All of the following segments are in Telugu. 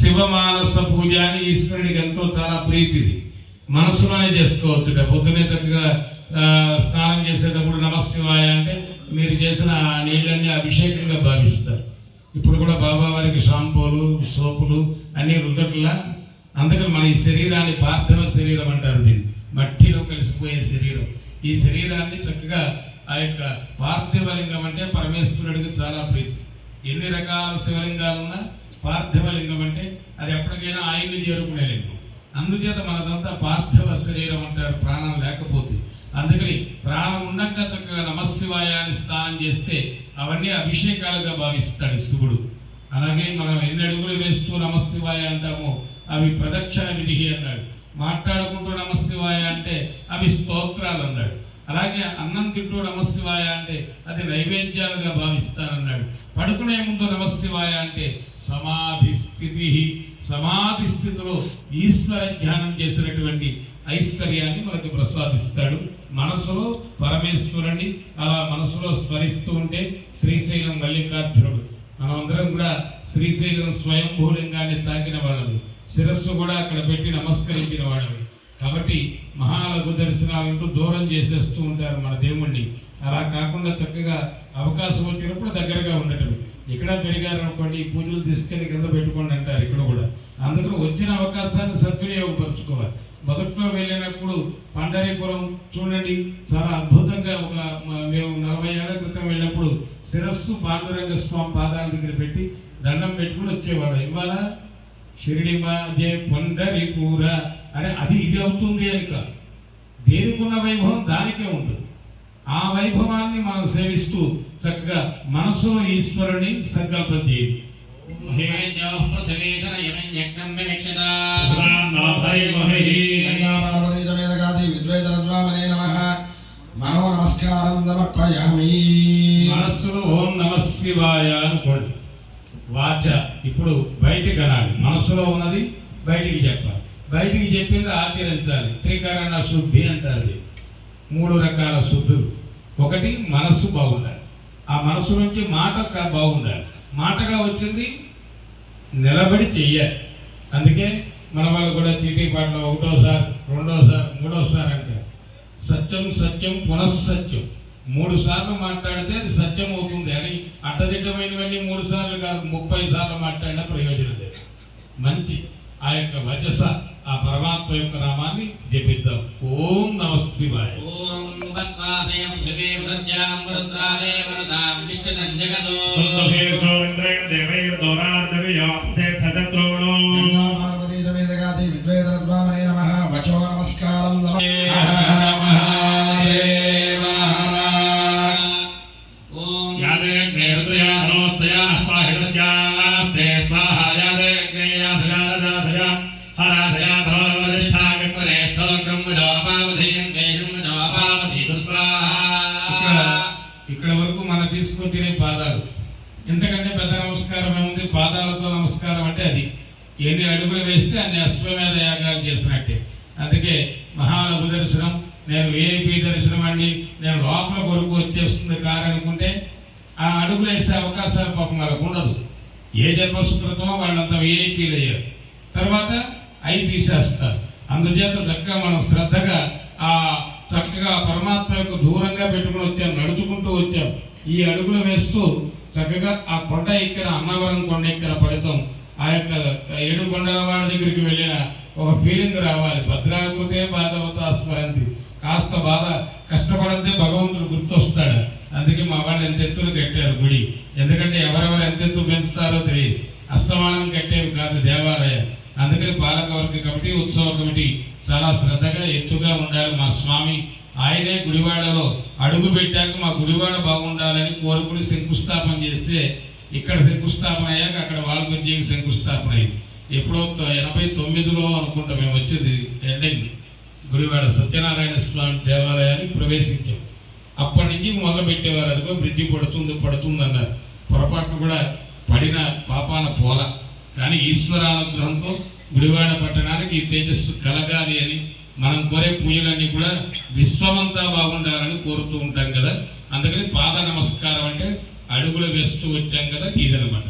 శివమానస పూజ అని ఈశ్వరుడికి ఎంతో చాలా ప్రీతిది మనసులోనే చేసుకోవచ్చు. పొద్దునే చక్కగా స్నానం చేసేటప్పుడు నమశివాయ అంటే మీరు చేసిన ఆ నీళ్ళన్నీ అభిషేకంగా భావిస్తారు. ఇప్పుడు కూడా బాబా వారికి షాంపూలు సోపులు అన్నీ రుద్దట్లా. అందుకని మన ఈ శరీరాన్ని పార్థివ శరీరం అంటారు దీన్ని. మట్టిలో కలిసిపోయే శరీరం. ఈ శరీరాన్ని చక్కగా ఆ యొక్క పార్థివలింగం అంటే పరమేశ్వరుడికి చాలా ప్రీతి. ఎన్ని రకాల శివలింగాలున్నా పార్థివలింగం అంటే అది ఎప్పటికైనా ఆయన్ని చేరుకునే లింగం. అందుచేత మనదంతా పార్థివ శరీరం అంటారు ప్రాణం లేకపోతే. అందుకని ప్రాణం ఉండగా చక్కగా నమశివాయాన్ని అని స్నానం చేస్తే అవన్నీ అభిషేకాలుగా భావిస్తాడు శివుడు. అలాగే మనం ఎన్ని అడుగులు వేస్తూ నమశివాయ అంటామో అవి ప్రదక్షిణ విధి అన్నాడు. మాట్లాడుకుంటూ నమశివాయ అంటే అవి స్తోత్రాలు అన్నాడు. అలాగే అన్నం తింటూ నమశివాయ అంటే అది నైవేద్యాలుగా భావిస్తానన్నాడు. పడుకునే ముందు నమశివాయ అంటే సమాధి స్థితి సమాధి స్థితిలో ఈశ్వర ధ్యానం చేసినటువంటి ఐశ్వర్యాన్ని మనకు ప్రసాదిస్తాడు. మనసులో పరమేశ్వరుణ్ణి అలా మనసులో స్మరిస్తూ ఉంటే శ్రీశైలం మల్లికార్జునుడు. మనమందరం కూడా శ్రీశైలం స్వయంభూలింగాన్ని తాకిన వాళ్ళని శిరస్సు కూడా అక్కడ పెట్టి నమస్కరించిన వాళ్ళవి కాబట్టి మహాలఘు దర్శనాలను దూరం చేసేస్తూ ఉంటారు మన దేవుణ్ణి. అలా కాకుండా చక్కగా అవకాశం వచ్చినప్పుడు దగ్గరగా ఉండటం. ఇక్కడ పెరిగారు అనుకోండి ఈ పూజలు తీసుకొని కింద పెట్టుకోండి అంటారు ఇక్కడ కూడా. అందుకని వచ్చిన అవకాశాన్ని సద్వినియోగపరచుకోవాలి. మొదట్లో వెళ్ళినప్పుడు పండరీపురం చూడండి చాలా అద్భుతంగా ఒక మ- మేము నలభై ఏళ్ళ క్రితం వెళ్ళినప్పుడు శిరస్సు పాండురంగ స్వామి పాదాల దగ్గర పెట్టి దండం పెట్టుకుని వచ్చేవాడు ఇవాళ షిరిడిమా జే పండరిపూర అరే అది ఇది అవుతుంది అని కాదు. దేనికున్న వైభవం దానికే ఉంటుంది. ఆ వైభవాన్ని మనం సేవిస్తూ చక్కగా మనసులో ఈశ్వరుని సంకల్పం చేయండి గంగాపార్వతీతమేదగాది విద్వైతరద్వామనే నమః మనో నమస్కారం సమర్పయామి మనస్సులో ఓం నమ శివాయ అనుకోండి. వాచ ఇప్పుడు బయటికి అనాలి. మనసులో ఉన్నది బయటికి చెప్పాలి. బయటికి చెప్పింది ఆచరించాలి. త్రికరణ శుద్ధి అంటారు. మూడు రకాల శుద్ధులు. ఒకటి మనస్సు బాగుండాలి. ఆ మనసు నుంచి మాట బాగుండాలి. మాటగా వచ్చింది నిలబడి చెయ్యాలి. అందుకే మన వాళ్ళు కూడా చీటీ పాటలో ఒకటోసారి రెండోసారి మూడోసారి అంటారు సత్యం సత్యం పునఃసత్యం మూడు సార్లు మాట్లాడితే అది సత్యం అవుతుంది. అని అడ్డదిడ్డమైనవన్నీ మూడు సార్లు కాదు ముప్పై సార్లు మాట్లాడినా ప్రయోజనం లేదు. మంచి. ఆ యొక్క వచస ఆ పరమాత్మ యొక్క నామాన్ని జపిద్దాం ఓం నమ శివాయ. గంగాపార్వతీతమేదగాది మనం తినే పాదాలు. ఎందుకంటే పెద్ద నమస్కారం ఏముంది పాదాలతో నమస్కారం అంటే అది. ఎన్ని అడుగులు వేస్తే అన్ని అశ్వమేధ యాగాలు చేసినట్టే. అందుకే మహాలఘు దర్శనం నేను విఐపి దర్శనం అండి నేను లోపల కొరకు వచ్చేస్తుంది కారు అనుకుంటే ఆ అడుగులు వేసే అవకాశాలు పాపం వాళ్ళకు ఉండదు. ఏ జన్మసుకృతమో వాళ్ళంతా విఐపీలు అయ్యారు. తర్వాత అవి తీసేస్తారు. అందుచేత చక్కగా మనం శ్రద్ధగా చక్కగా పరమాత్మ యొక్క దూరంగా పెట్టుకుని వచ్చాం నడుచుకుంటూ వచ్చాం ఈ అడుగులు వేస్తూ చక్కగా ఆ కొండ ఎక్కిన అన్నవరం కొండ ఎక్కిన ఫలితం ఆ యొక్క ఏడు కొండల వాడి దగ్గరికి వెళ్ళిన ఒక ఫీలింగ్ రావాలి. భద్రాకృతే భాగవత స్మరంతి. కాస్త బాధ కష్టపడితే భగవంతుడు గుర్తొస్తాడు. అందుకే మా వాళ్ళు ఎంత ఎత్తులు కట్టారు గుడి. ఎందుకంటే ఎవరెవరు ఎంత ఎత్తు పెంచుతారో తెలియదు. అస్తమానం కట్టేవి కాదు దేవాలయం. అందుకని పాలకవర్గ కమిటీ ఉత్సవ కమిటీ చాలా శ్రద్ధగా ఎత్తుగా ఉండాలి మా స్వామి. ఆయనే గుడివాడలో అడుగు పెట్టాక మా గుడివాడ బాగుండాలని కోరుకుని శంకుస్థాపన చేస్తే ఇక్కడ శంకుస్థాపన అయ్యాక అక్కడ వాల్మీకి శంకుస్థాపన అయింది. ఎప్పుడో ఎనభై తొమ్మిదిలో అనుకుంటా మేము వచ్చేది ఎండింగ్ గుడివాడ సత్యనారాయణ స్వామి దేవాలయానికి ప్రవేశించాం. అప్పటి నుంచి మొదలుపెట్టేవారు అదిగో బ్రిడ్జి పడుతుంది పడుతుంది అన్నారు. పొరపాటును కూడా పడిన పాపాన పోల. కానీ ఈశ్వరానుగ్రహంతో గుడివాడ పట్టణానికి ఈ తేజస్సు కలగాలి అని మనం కోరే పూజలన్నీ కూడా విశ్వమంతా బాగుండాలని కోరుతూ ఉంటాం కదా. అందుకని పాద నమస్కారం అంటే అడుగులు వేస్తూ వచ్చాం కదా ఇదనమాట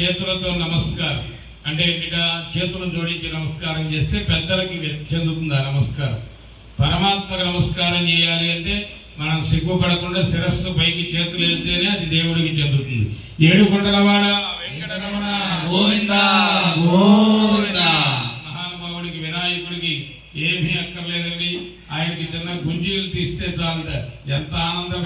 చేతులతో నమస్కారం. అంటే ఇక చేతులను జోడించి నమస్కారం చేస్తే పెద్దలకి చెందుతుంది ఆ నమస్కారం. పరమాత్మకు నమస్కారం చేయాలి అంటే మనం సిగ్గుపడకుండా శిరస్సు పైకి చేతులు వెళ్తేనే అది దేవుడికి చెందుతుంది. ఏడు కొండలవాడ వెంకటరమణ గోవింద గోవింద. మహానుభావుడికి వినాయకుడికి ఏమీ అక్కర్లేదండి. ఆయనకి చిన్న గుంజీలు తీస్తే చాలుట. ఎంత ఆనందం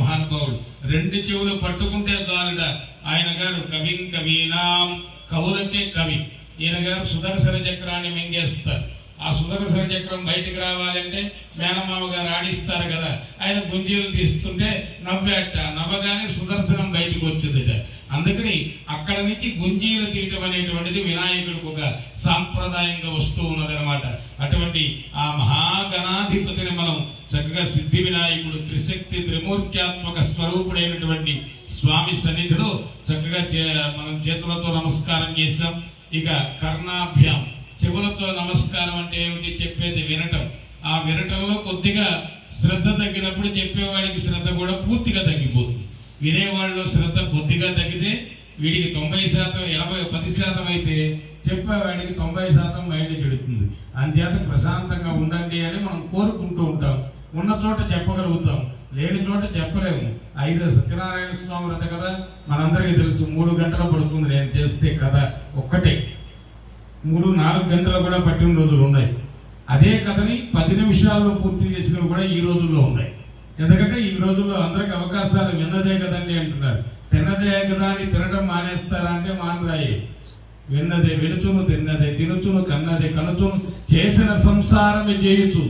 మహానుభావుడు రెండు చెవులు పట్టుకుంటే చాలుట ఆయన గారు కవిం కవీనాం కవులకే కవి ఈయన గారు సుదర్శన చక్రాన్ని మింగేస్తారు ఆ సుదర్శన చక్రం బయటికి రావాలంటే మేనమామ గారు ఆడిస్తారు కదా ఆయన గుంజీలు తీస్తుంటే నవ్వేట నవ్వగానే సుదర్శనం బయటకు వచ్చిందిట. అందుకని అక్కడ నుంచి గుంజీలు తీయటం అనేటువంటిది వినాయకుడికి ఒక సాంప్రదాయంగా వస్తూ ఉన్నదన్నమాట. అటువంటి ఆ మహాగణాధిపతిని మనం చక్కగా సిద్ధి వినాయకుడు త్రిశక్తి త్రిమూర్త్యాత్మక స్వరూపుడైనటువంటి స్వామి సన్నిధిలో చక్కగా చే- మనం చేతులతో నమస్కారం చేశాం. ఇక కర్ణాభ్యాం. చెవులతో నమస్కారం అంటే ఏమిటి చెప్పేది వినటం. ఆ వినటంలో కొద్దిగా శ్రద్ధ తగ్గినప్పుడు చెప్పేవాడికి శ్రద్ధ కూడా పూర్తిగా తగ్గిపోతుంది. వినేవాళ్ళలో శ్రద్ధ కొద్దిగా తగ్గితే వీడికి తొంభై శాతం ఎనభై పది శాతం అయితే చెప్పేవాడికి తొంభై శాతం మైండ్ చెడుతుంది. అంచేత ప్రశాంతంగా ఉండండి అని మనం కోరుకుంటూ ఉంటాం. ఉన్న చోట చెప్పగలుగుతాం. లేని చోట చెప్పలేము. ఐదు సత్యనారాయణ స్వామి వ్రత కదా మనందరికీ తెలుసు. మూడు గంటలు పడుతుంది. నేను చేస్తే కథ ఒక్కటే. మూడు నాలుగు గంటలు కూడా పట్టిన రోజులు ఉన్నాయి. అదే కథని పది నిమిషాల్లో పూర్తి చేసినవి కూడా ఈ రోజుల్లో ఉన్నాయి. ఎందుకంటే ఈ రోజుల్లో అందరికి అవకాశాలు విన్నదే కదండి అంటున్నారు. తిన్నదే కదా అని తినడం మానేస్తారా అంటే మానరాయి. విన్నదే వినుచును తిన్నదే తినుచును కన్నదే కనుచును చేసిన సంసారమే చేయుచు.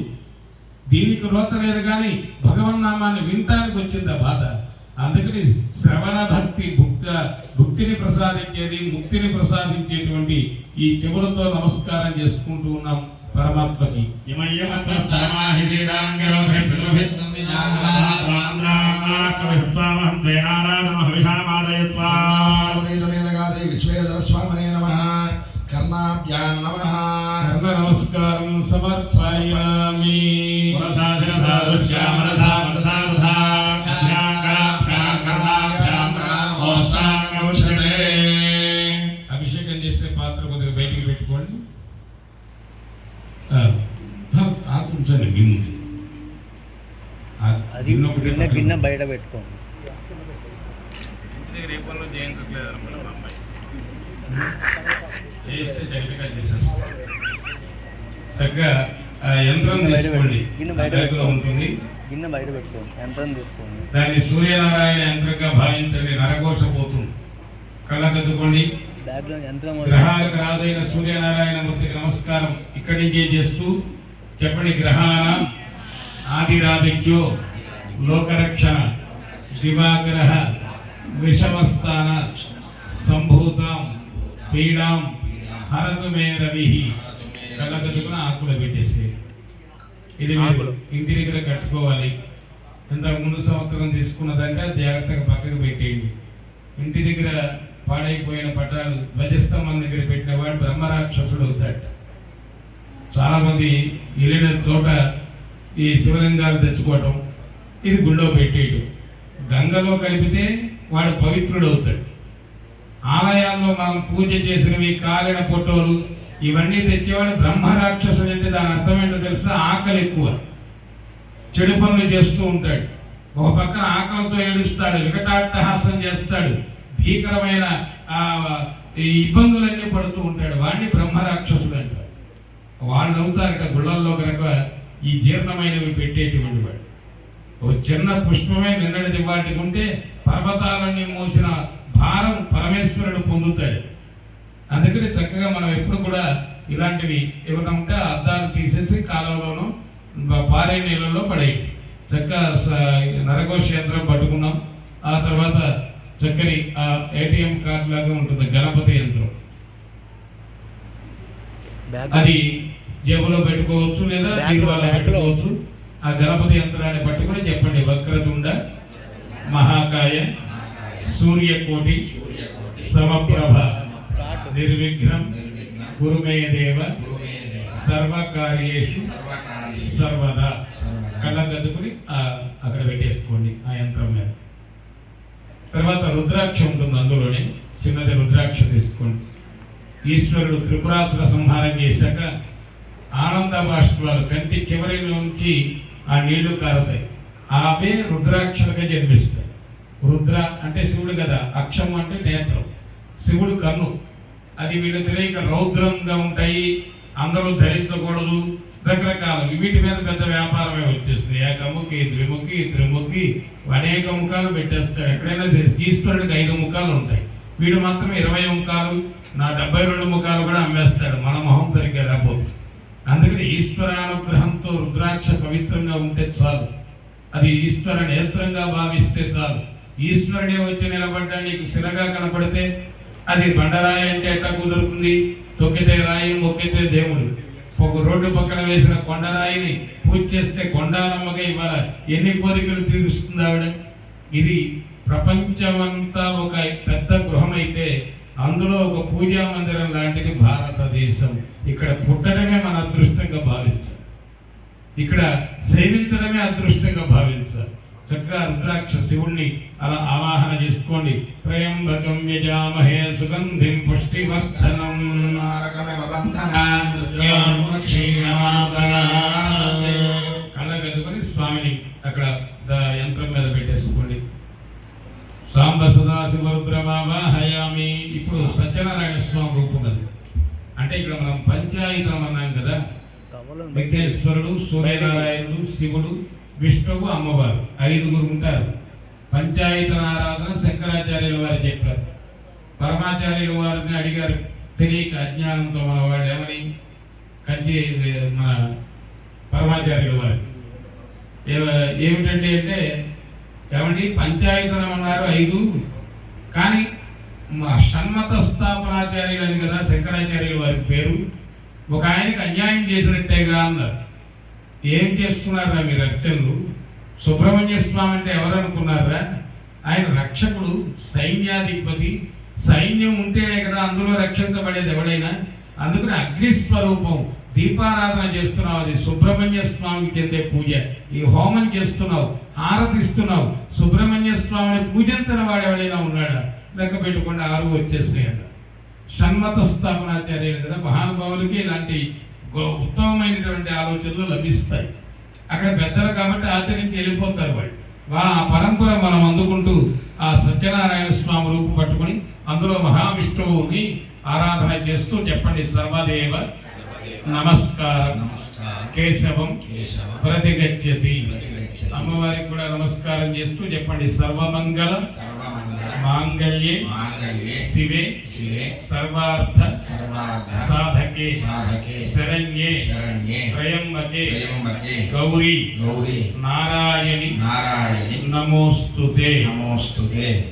దీనికి రోత లేదు కానీ భగవన్నామాన్ని వినటానికి వచ్చింది ఆ బాధ. అందుకని శ్రవణ భక్తి భుక్త భుక్తిని ప్రసాదించేది ముక్తిని ప్రసాదించేటువంటి ఈ చెవులతో నమస్కారం చేసుకుంటూ ఉన్నాం. పరమాత్మకి. కర్ణ నమస్కారం సమర్పయామి అభిషేకం చేసే పాత్ర కొద్దిగా బయటికి పెట్టుకోండి ఆ, ఆ, ఆ కూర్చోండి గిన్నె ఆ అది గిన్నె ఒకటి గిన్నె పక్కన గిన్నె బయట పెట్టుకోండి దగ్గర ఏ పనులు చేయించట్లేదు అనమాట మా అమ్మాయి చక్కగా యంత్రం బయట తీసుకోండి. బయట. ఉంటుంది. గిన్నె బయట పెట్టుకోండి. యంత్రం తీసుకోండి. దాన్ని సూర్యనారాయణ యంత్రంగా భావించండి. నరఘోష పోతుంది. కళ్ళకద్దుకోండి. గ్రహాలకు రాజైన సూర్యనారాయణ మూర్తికి నమస్కారం ఇక్కడి నుంచే చేస్తూ చెప్పండి గ్రహాణ ఆదిరాధిక్యో లోకరక్షణ. దివాగ్రహ విషమస్థాన సంభూతాం పీడాం హరతు మే రవి కళ్ళకద్దుకుని ఆకులు పెట్టేసి ఇది మీరు. ఇంటి దగ్గర కట్టుకోవాలి. ఇంతకు ముందు సంవత్సరం తీసుకున్నదంటే జాగ్రత్తగా పక్కకు పెట్టేయండి. ఇంటి దగ్గర పాడైపోయిన పటాలు ధ్వజస్తంభం దగ్గర పెట్టిన వాడు బ్రహ్మరాక్షసుడు అవుతాడు. చాలా మంది వెళ్ళిన చోట ఈ శివలింగాలు తెచ్చుకోవటం ఇది గుళ్ళో పెట్టేయటం. గంగలో కలిపితే వాడు పవిత్రుడు అవుతాడు ఆలయాల్లో మనం పూజ చేసినవి కాలిన ఫోటోలు ఇవన్నీ తెచ్చేవాడు బ్రహ్మరాక్షసుడు అంటే దాని అర్థం ఏంటో తెలుసా? ఆకలి ఎక్కువ. చెడు పనులు చేస్తూ ఉంటాడు. ఒక పక్కన ఆకలితో ఏడుస్తాడు వికటాట్టహాసం చేస్తాడు భీకరమైన ఆ, ఈ ఇబ్బందులన్నీ పడుతూ ఉంటాడు. వాడిని బ్రహ్మరాక్షసుడు అంటారు. వాళ్ళు అవుతారట గుళ్ళల్లో కనుక ఈ జీర్ణమైనవి పెట్టేటువంటి వాడు. ఓ చిన్న పుష్పమే నిన్నటిది వాటికి ఉంటే పర్వతాలన్నీ మోసిన భారం పరమేశ్వరుడు పొందుతాడు. అందుకని చక్కగా మనం ఎప్పుడు కూడా ఇలాంటివి ఏమైనా ఉంటే అద్దాలు తీసేసి కాలంలోనూ పారే నీళ్ళలో పడేయండి చక్కగా స- నరఘోష యంత్రం పట్టుకున్నాం. ఆ తర్వాత చక్కని ఆ ఏటీఎం కార్డు లాగా ఉంటుంది గణపతి యంత్రం. అది జేబులో పెట్టుకోవచ్చు లేదా. పెట్టుకోవచ్చు. ఆ గణపతి యంత్రాన్ని పట్టుకుని చెప్పండి వక్రతుండ మహాకాయ సూర్యకోటి సమప్రభ నిర్విఘ్నం కురుమే దేవ సర్వకార్యేషు సర్వదా. కళ్ళగద్దుకుని అక్కడ పెట్టేసుకోండి ఆ యంత్రం మీద. తర్వాత రుద్రాక్ష ఉంటుంది అందులోనే చిన్నది రుద్రాక్ష తీసుకోండి. ఈశ్వరుడు త్రిపురాసుర సంహారం చేశాక ఆనంద బాష్పాలు కంటి చివరి నుంచి ఆ నీళ్ళు కారుతాయి. ఆమె రుద్రాక్షలుగా జన్మిస్తాయి. రుద్ర అంటే శివుడు కదా అక్షం అంటే నేత్రం. శివుడు కన్ను అది వీళ్ళు తెలియక రౌద్రంగా ఉంటాయి. అందరూ ధరించకూడదు. రకరకాల వీటి మీద పెద్ద వ్యాపారమే వచ్చేస్తుంది. ఏకముఖి ద్విముఖి త్రిముఖి అనేక ముఖాలు పెట్టేస్తాడు ఎక్కడైనా ఈశ్వరుడికి ఐదు ముఖాలు ఉంటాయి. వీడు మాత్రం ఇరవై ముఖాలు నా డెబ్బై రెండు ముఖాలు కూడా అమ్మేస్తాడు. మన మొహం సరిగ్గా లేకపోతే. అందుకని ఈశ్వరానుగ్రహంతో రుద్రాక్ష పవిత్రంగా ఉంటే చాలు. అది ఈశ్వర నేత్రంగా భావిస్తే చాలు. ఈశ్వరుడే వచ్చి నిలబడ్డా నీకు సిరగా కనపడితే అది బండరాయి అంటే ఎట్లా కుదురుతుంది? తొక్కితే రాయి మొక్కితే దేవుడు. ఒక రోడ్డు పక్కన వేసిన కొండరాయిని పూజ చేస్తే కొండానమ్మగా ఇవాళ ఎన్ని కోరికలు తీరుస్తుంది ఆవిడ? ఇది ప్రపంచమంతా ఒక పెద్ద గృహమైతే అందులో ఒక పూజా మందిరం లాంటిది భారతదేశం. ఇక్కడ పుట్టడమే మన అదృష్టంగా భావించాలి. ఇక్కడ సేవించడమే అదృష్టంగా భావించాలి. చక్కగా రుద్రాక్ష శివుణ్ణి అలా ఆవాహన చేసుకోండి. త్రయంబకం యజామహే సుగంధిం పుష్టివర్ధనం. కళ్ళగద్దుకొని స్వామిని అక్కడ ద- యంత్రం మీద పెట్టేసుకోండి సాంబ సదాశివరుద్రమావాహయామి ఇప్పుడు సత్యనారాయణ స్వామి రూపం అది అంటే ఇక్కడ మనం పంచాయుతం అన్నాం కదా. కవలం విఘ్నేశ్వరుడు సూర్యనారాయణుడు శివుడు విష్ణువు అమ్మవారు ఐదుగురు ఉంటారు. పంచాయతన ఆరాధన శంకరాచార్యుల వారు చెప్పారు. పరమాచార్యుల వారిని అడిగారు. తెలియక అజ్ఞానంతో మన వాడు ఏమని? కంచి మన పరమాచార్యుల వారు. ఏమిటంటే అంటే ఏమండి? పంచాయతనం అన్నారు ఐదు. కానీ మా షణ్మత స్థాపనాచార్యులు అని కదా శంకరాచార్యుల వారి పేరు. ఒక ఆయనకి అన్యాయం చేసినట్టేగా అన్నారు. ఏం చేస్తున్నారా మీరు అర్చనలు? సుబ్రహ్మణ్య స్వామి అంటే ఎవరనుకున్నారా ఆయన రక్షకుడు సైన్యాధిపతి. సైన్యం ఉంటేనే కదా అందులో రక్షించబడేది ఎవడైనా. అందుకని అగ్నిస్వరూపం. దీపారాధన చేస్తున్నావు అది సుబ్రహ్మణ్య స్వామికి చెందే పూజ. ఈ హోమం చేస్తున్నావు ఆరాధిస్తున్నావు సుబ్రహ్మణ్య స్వామిని పూజించిన వాడు ఎవడైనా ఉన్నాడా? లెక్క పెట్టుకుండా ఆరు వచ్చేస్తాయి షణ్మత స్థాపనాచార్యులు కదా మహానుభావులకి ఇలాంటి గొ- ఉత్తమమైనటువంటి ఆలోచనలు లభిస్తాయి. అక్కడ పెద్దలు కాబట్టి ఆచరించి వెళ్ళిపోతారు వాళ్ళు. వా ఆ పరంపర మనం అందుకుంటూ ఆ సత్యనారాయణ స్వామి రూపు పట్టుకొని అందులో మహావిష్ణువుని ఆరాధన చేస్తూ చెప్పండి సర్వదేవ నమస్కారం. కేశవం ప్రతిగచ్చతి. అమ్మవారికి కూడా నమస్కారం చేస్తూ చెప్పండి. సర్వమంగళ మాంగళ్యే శివే శివే సర్వార్థ సాధకే సాధకే శరణ్యే శరణ్యే త్రయంబకే త్రయంబకే గౌరీ గౌరీ నారాయణి నారాయణి నమోస్తుతే. నమోస్తుతే.